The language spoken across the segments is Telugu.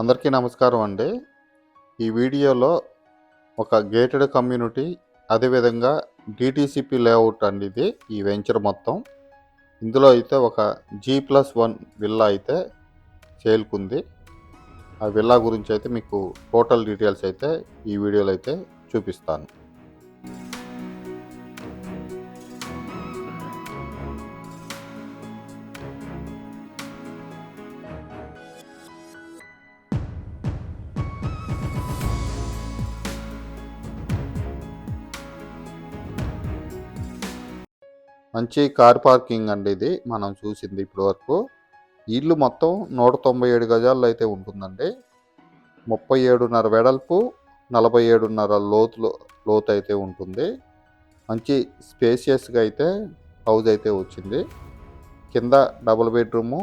అందరికీ నమస్కారం అండి. ఈ వీడియోలో ఒక గేటెడ్ కమ్యూనిటీ అదేవిధంగా డిటీసీపీ లేఅవుట్ అండి ఇది ఈ వెంచర్ మొత్తం. ఇందులో అయితే ఒక జీ ప్లస్ వన్ విల్లా అయితే చేరుకుంది. ఆ విల్లా గురించి అయితే మీకు టోటల్ డీటెయిల్స్ అయితే ఈ వీడియోలో అయితే చూపిస్తాను. మంచి కార్ పార్కింగ్ అండి ఇది. మనం చూసింది ఇప్పటి వరకు. ఇల్లు మొత్తం నూట తొంభై ఏడు గజాల్లో అయితే ఉంటుందండి. ముప్పై ఏడున్నర వెడల్పు నలభై ఏడున్నర లోతులో లోతు అయితే ఉంటుంది. మంచి స్పేసియస్గా అయితే హౌస్ అయితే వచ్చింది. కింద డబుల్ బెడ్రూము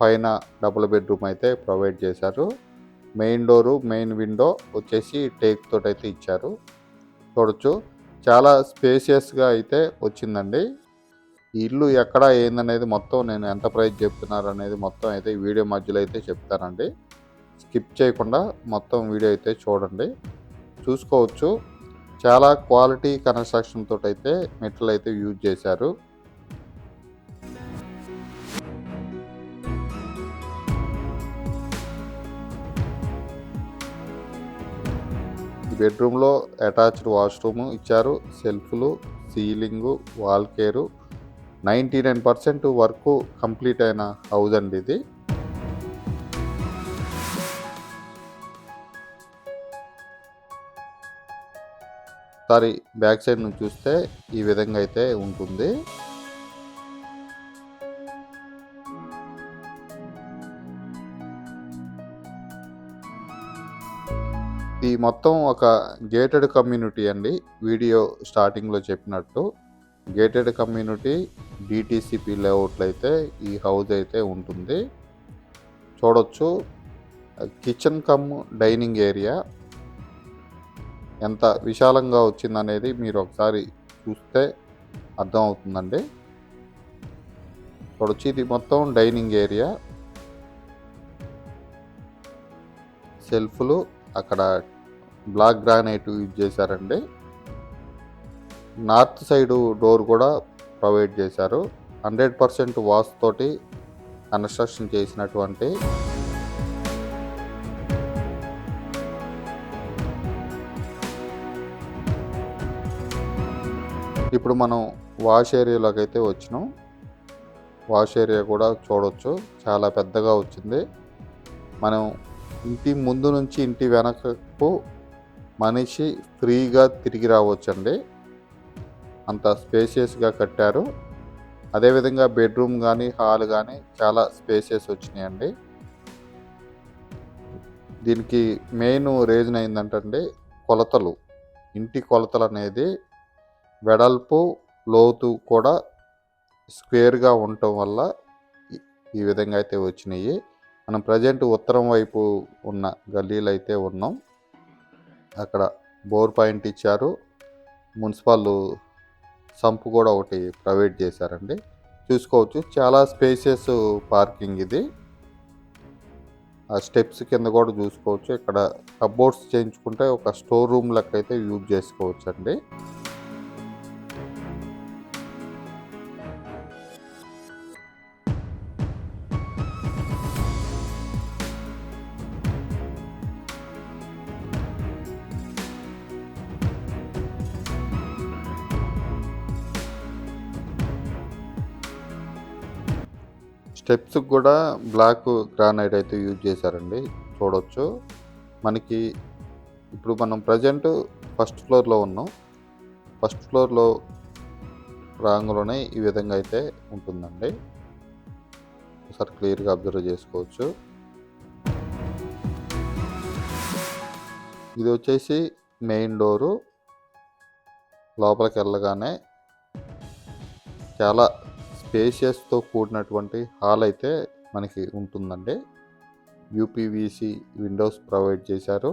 పైన డబుల్ బెడ్రూమ్ అయితే ప్రొవైడ్ చేశారు. మెయిన్ డోరు మెయిన్ విండో వచ్చేసి టేక్ తోటి అయితే ఇచ్చారు. చూడొచ్చు. చాలా స్పేసియస్గా అయితే వచ్చిందండి. ఈ ఇల్లు ఎక్కడ ఏందనేది మొత్తం నేను ఎంత ప్రైస్ చెప్తున్నారు అనేది మొత్తం అయితే ఈ వీడియో మధ్యలో అయితే చెప్తానండి. స్కిప్ చేయకుండా మొత్తం వీడియో అయితే చూడండి. చూసుకోవచ్చు. చాలా క్వాలిటీ కన్స్ట్రక్షన్ తోటి అయితే మెట్లు అయితే యూజ్ చేశారు. బెడ్రూమ్లో అటాచ్డ్ వాష్రూమ్ ఇచ్చారు. సెల్ఫ్లు ceiling wall care. Ninety nine percent work complete అయిన హౌస్ అండి ఇది. ఒకసారి బ్యాక్ సైడ్ నుంచి చూస్తే ఈ విధంగా అయితే ఉంటుంది. ఇది మొత్తం ఒక గేటెడ్ కమ్యూనిటీ అండి వీడియో స్టార్టింగ్లో చెప్పినట్టు. గేటెడ్ కమ్యూనిటీ డిటీసీపీ లేఅవుట్లు అయితే ఈ హౌస్ అయితే ఉంటుంది. చూడొచ్చు. కిచెన్ కమ్ డైనింగ్ ఏరియా ఎంత విశాలంగా వచ్చిందనేది మీరు ఒకసారి చూస్తే అర్థం అవుతుందండి. చూడొచ్చు. ఇది మొత్తం డైనింగ్ ఏరియా. సెల్ఫ్లు అక్కడ బ్లాక్ గ్రానైట్ యూజ్ చేశారండి. నార్త్ సైడ్ డోర్ కూడా ప్రొవైడ్ చేశారు. హండ్రెడ్ పర్సెంట్ వాస్ తోటి కన్స్ట్రక్షన్ చేసినటువంటి ఇప్పుడు మనం వాష్ ఏరియాలోకి అయితే వచ్చినాం. వాష్ ఏరియా కూడా చూడవచ్చు చాలా పెద్దగా వచ్చింది. మనం ఇంటి ముందు నుంచి ఇంటి వెనకకు మనిషి ఫ్రీగా తిరిగి రావచ్చండి. అంత స్పేసియస్గా కట్టారు. అదేవిధంగా బెడ్రూమ్ కానీ హాల్ కానీ చాలా స్పేసియస్ వచ్చినాయండి. దీనికి మెయిన్ రీజన్ ఏంటంటే కొలతలు. ఇంటి కొలతలు అనేది వెడల్పు లోతు కూడా స్క్వేర్గా ఉండటం వల్ల ఈ- ఈ విధంగా అయితే వచ్చినాయి. మనం ప్రజెంట్ ఉత్తరం వైపు ఉన్న గల్లీలు అయితే ఉన్నాం. అక్కడ బోర్ పాయింట్ ఇచ్చారు. మున్సిపల్ సంపు కూడా ఒకటి ప్రొవైడ్ చేశారండి. చూసుకోవచ్చు. చాలా స్పేసియస్ పార్కింగ్ ఇది. ఆ స్టెప్స్ కింద కూడా చూసుకోవచ్చు. ఇక్కడ కబోర్డ్స్ చేయించుకుంటే ఒక స్టోర్ రూమ్ లెక్క అయితే యూజ్ చేసుకోవచ్చు అండి స్టెప్స్కి కూడా బ్లాక్ గ్రానైట్ అయితే యూజ్ చేశారండి. చూడవచ్చు మనకి ఇప్పుడు మనం ప్రజెంట్ ఫస్ట్ ఫ్లోర్లో ఉన్నాం. ఫస్ట్ ఫ్లోర్లో రాంగులోనే ఈ విధంగా అయితే ఉంటుందండి. ఒకసారి క్లియర్గా అబ్జర్వ్ చేసుకోవచ్చు. ఇది వచ్చేసి మెయిన్ డోరు. లోపలికి వెళ్ళగానే చాలా స్పేషియస్తో కూడినటువంటి హాల్ అయితే మనకి ఉంటుందండి. యూపీవీసీ విండోస్ ప్రొవైడ్ చేశారు.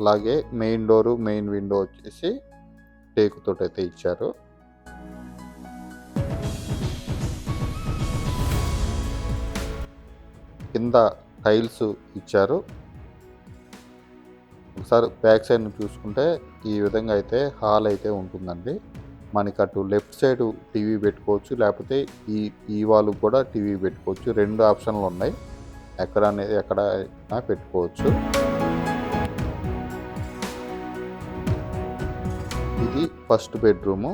అలాగే మెయిన్ డోరు మెయిన్ విండో వచ్చేసి టేకుతో అయితే ఇచ్చారు. కింద టైల్స్ ఇచ్చారు. ఒకసారి బ్యాక్ సైడ్ చూసుకుంటే ఈ విధంగా అయితే హాల్ అయితే ఉంటుందండి. మనకి అటు లెఫ్ట్ సైడ్ టీవీ పెట్టుకోవచ్చు లేకపోతే ఈ ఈ వాళ్ళు కూడా టీవీ పెట్టుకోవచ్చు. రెండు ఆప్షన్లు ఉన్నాయి. ఎక్కడ అనేది ఎక్కడ పెట్టుకోవచ్చు. ఇది ఫస్ట్ బెడ్రూము.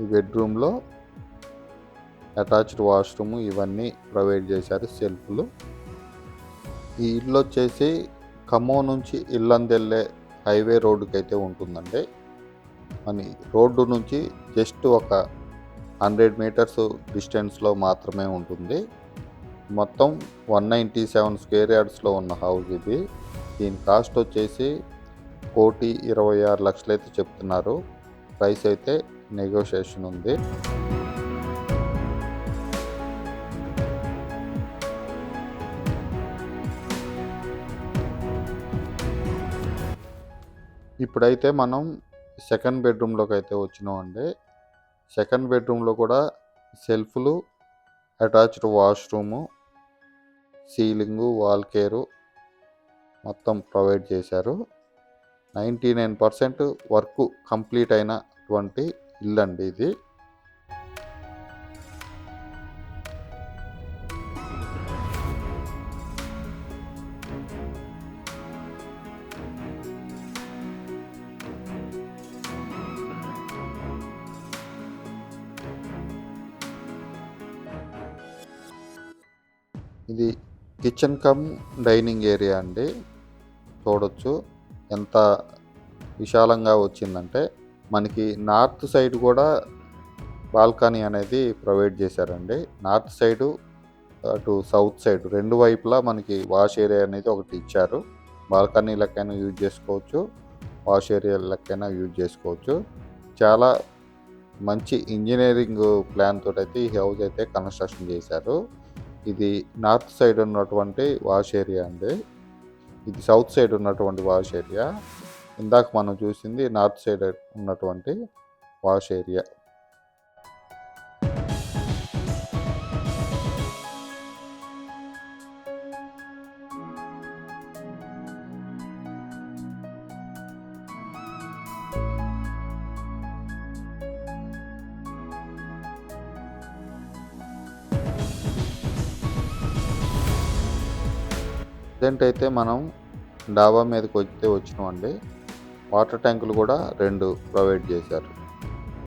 ఈ బెడ్రూమ్లో అటాచ్డ్ వాష్రూమ్ ఇవన్నీ ప్రొవైడ్ చేశారు సెల్ఫ్లు. ఈ ఇల్లు వచ్చేసి ఖమ్మం నుంచి ఇల్లందెల్లే హైవే రోడ్డుకి అయితే ఉంటుందండి. మన రోడ్డు నుంచి జస్ట్ ఒక హండ్రెడ్ మీటర్స్ డిస్టెన్స్లో మాత్రమే ఉంటుంది. మొత్తం వన్ నైంటీ సెవెన్ స్క్వేర్ యార్డ్స్లో ఉన్న హౌస్ ఇది. దీని కాస్ట్ వచ్చేసి కోటి ఇరవై ఆరు లక్షలు అయితే చెప్తున్నారు. ప్రైస్ అయితే నెగోషియేషన్ ఉంది. ఇప్పుడైతే మనం సెకండ్ బెడ్రూమ్లోకి అయితే వచ్చినామండి. సెకండ్ బెడ్రూమ్లో కూడా సెల్ఫ్లు attached washroom ceiling wall care మొత్తం ప్రొవైడ్ చేశారు. Ninety nine percent work complete అయినటువంటి ఇల్లు అండి ఇది. ఇది కిచెన్ కమ్ డైనింగ్ ఏరియా అండి. చూడొచ్చు ఎంత విశాలంగా వచ్చిందంటే మనకి నార్త్ సైడ్ కూడా బాల్కనీ అనేది ప్రొవైడ్ చేశారండి. నార్త్ సైడు అటు సౌత్ సైడ్ రెండు వైపులా మనకి వాష్ ఏరియా అనేది ఒకటి ఇచ్చారు. బాల్కనీ లెక్కైనా యూజ్ చేసుకోవచ్చు వాష్ ఏరియా లెక్కైనా యూజ్ చేసుకోవచ్చు. చాలా మంచి ఇంజనీరింగ్ ప్లాన్ తోటి అయితే ఈ హౌస్ అయితే కన్స్ట్రక్షన్ చేశారు. ఇది నార్త్ సైడ్ ఉన్నటువంటి వాష్ ఏరియా అండి. ఇది సౌత్ సైడ్ ఉన్నటువంటి వాష్ ఏరియా. ఇందాక మనం చూసింది నార్త్ సైడ్ ఉన్నటువంటి వాష్ ఏరియా. ప్రజెంట్ అయితే మనం డాబా మీదకి వస్తే వచ్చినామండి. వాటర్ ట్యాంకులు కూడా రెండు ప్రొవైడ్ చేశారు.